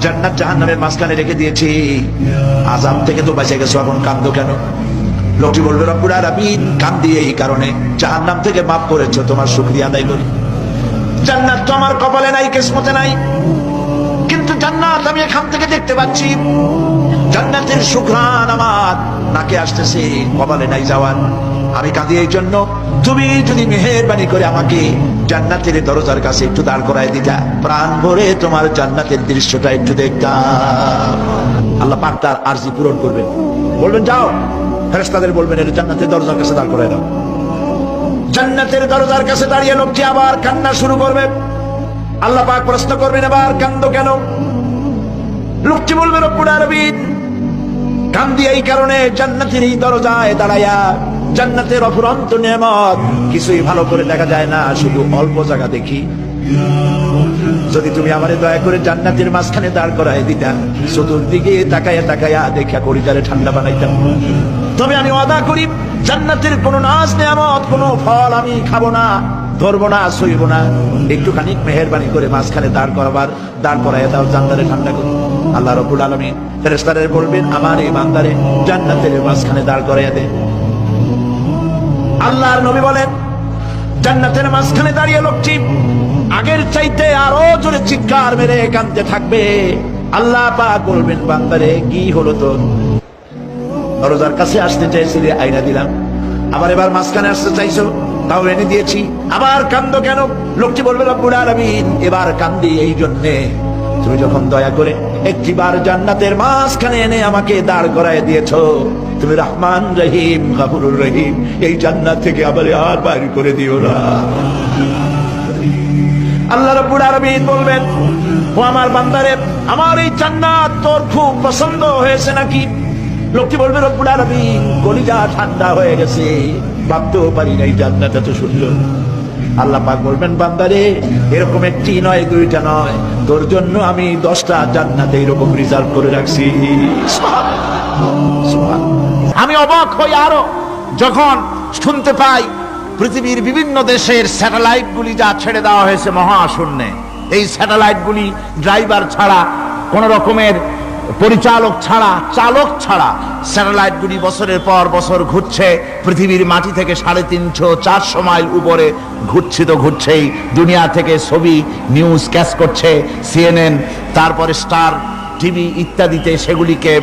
জান্নাত জাহান্নামের মাঝখানে রেখে দিয়েছি। আজাব থেকে তো বেঁচে গেছো, এখন কান্দো কেন? লোকটি বলবে, রব্বুল আলামিন, কান্দি এই কারণে। জাহান্নাম থেকে মাফ করেছ, তোমার শুকরিয়া আদায় করি। জান্নাত তো আমার কপালে নাই, কিসমতে নাই। কিন্তু জান্নাত আমি এখান থেকে দেখতে পাচ্ছি। জান্নাতের সুঘ্রাণ আমার নাকে আসতেছে, কপালে নাই যাওয়ার। আমি কাঁদি এই জন্য। তুমি যদি মেহেরবানি করে আমাকে জান্নাতের দরজার কাছে একটু দাঁড় করায় দিতা। প্রাণ ভরে তোমার জান্নাতের দৃশ্যটা একটু দেখতাম। আল্লাহ পাক তার আরজি পূরণ করবেন। বলবেন, যাও। ফেরেশতাদের বলবেন, এটা জান্নাতের দরজার কাছে দাঁড় করায় দাও। জান্নাতের দরজার কাছে দাঁড়িয়ে লোকটি আবার কান্না শুরু করবে। আল্লাহ পাক প্রশ্ন করবেন আবার কান্দ কেন? লোকটি বলবে, রব্বুল আলামিন। কান্দি এই কারণে জান্নাতের এই দরজায় দাঁড়ায়া জান্নাতের অফুরন্ত নেমত কিছুই ভালো করে দেখা যায় না, শুধু অল্প জায়গা দেখি। যদি তুমি আমারে দয়া করে জান্নাতের মাঝখানে দাঁড় করায় দিতা চতুর্দিকে তাকায়া তাকায়া দেখা করিদারে ঠান্ডা বানাইতাম। তবে আমি ওয়াদা করি, জান্নাতের কোন নাচ নেয়ামত, কোন ফল আমি খাব না, ধরবো না, সইব না। একটুখানি মেহরবানি করে মাঝখানে দাঁড় করাবার, দাঁড় করাইয়া দাও জান্নারে ঠান্ডা করে। আল্লাহ রবুল আলমী ফেরেস্তারে বলবেন, আমার এই বান্দারে জান্নাতের মাঝখানে দাঁড় করাইয়া দে। আল্লাহর নবী বলেন, জান্নাতের মাঝখানে দাঁড়িয়ে লোকটি আগের চাইতে আরও জোরে চিৎকার মেরে কাঁদতে থাকবে। আল্লাহ পাক বলবেন, বান্দারে, কি হলো তো দরজার কাছে আসতে চাইছিলে আইনা দিলাম। আবার এবার মাঝখানে আসতে চাইছো, তাও এনে দিয়েছি। আবার কান্দ কেন? লোকটি বলবে, রব্বুল আলামিন, এবার কান্দি এই জন্যে। তুমি যখন দয়া করে একটিবার জান্নাতের মাঝখানে এনে আমাকে দাঁড় করায় দিয়েছ তুমি রহমান রহিম, গাফুরুর রহিম, এই জান্নাত থেকে আবার আর বাইর করে দিও না। আল্লাহ রব্বুল আলামিন বলবেন, ও আমার বান্দারে, আমার এই জান্নাত তোর খুব পছন্দ হয়েছে নাকি? লোকটি বলবে, রব্বুল আলামিন, কলিজা ঠান্ডা হয়ে গেছে, ভাবতেও পারি না, এই জান্নাত এত সুন্দর। আল্লাহ পাক বলবেন, বান্দারে, এরকম একটি নয়, দুইটা নয়, তোর জন্য আমি দশটা জান্নাতে এরকম রিজার্ভ করে রাখছি। আমি অবাক হই আরও যখন শুনতে পাই পৃথিবীর বিভিন্ন দেশের স্যাটেলাইটগুলি যা ছেড়ে দেওয়া হয়েছে মহাশূন্যে। এই স্যাটেলাইটগুলি ড্রাইভার ছাড়া, কোন রকমের পরিচালক ছাড়া, চালক ছাড়া স্যাটেলাইটগুলি বছরের পর বছর ঘুরছে। পৃথিবীর মাটি থেকে সাড়ে তিনশো চারশো মাইল উপরে ঘুরছে তো ঘুরছেই। দুনিয়া থেকে ছবি, নিউজ, ক্যাচ করছে, সিএনএন, তারপরে স্টার, টিভি ইত্যাদিতে সেগুলিকে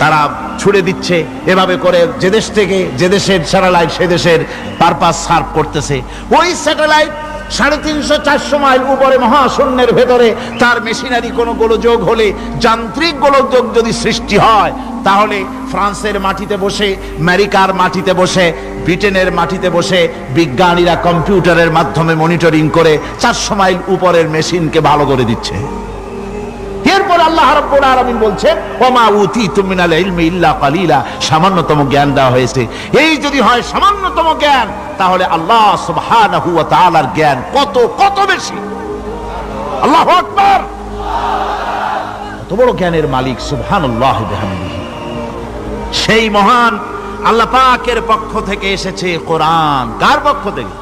তারা ছুড়ে দিচ্ছে। এভাবে করে যে দেশ থেকে যে দেশের স্যাটেলাইট সে দেশের পারপাস সার্ভ করতেছে। ওই স্যাটেলাইট সাড়ে তিনশো চারশো মাইল উপরে মহাশূন্যের ভেতরে তার মেশিনারি কোনো গোলযোগ হলে, যান্ত্রিক গোলযোগ যদি সৃষ্টি হয়, তাহলে ফ্রান্সের মাটিতে বসে, আমেরিকার মাটিতে বসে, ব্রিটেনের মাটিতে বসে বিজ্ঞানীরা কম্পিউটারের মাধ্যমে মনিটরিং করে চারশো মাইল উপরের মেশিনকে ভালো করে দিচ্ছে। আল্লাহ আলামিন ওমা মিনাল ইলমি ইল্লা কালিলা। সামান্যতম জ্ঞান দেওয়া হয়েছে। এই যদি হয় সামান্যতম জ্ঞান, তাহলে আল্লাহ সুবহানাহু ওয়া তাআলার জ্ঞান কত কত বেশি? আল্লাহু আকবার! কত বড় জ্ঞানের মালিক, সুবহানাল্লাহ বিহামদিহি। সেই মহান আল্লাহ পাকের পক্ষ থেকে এসেছে কোরআন। কার পক্ষ থেকে?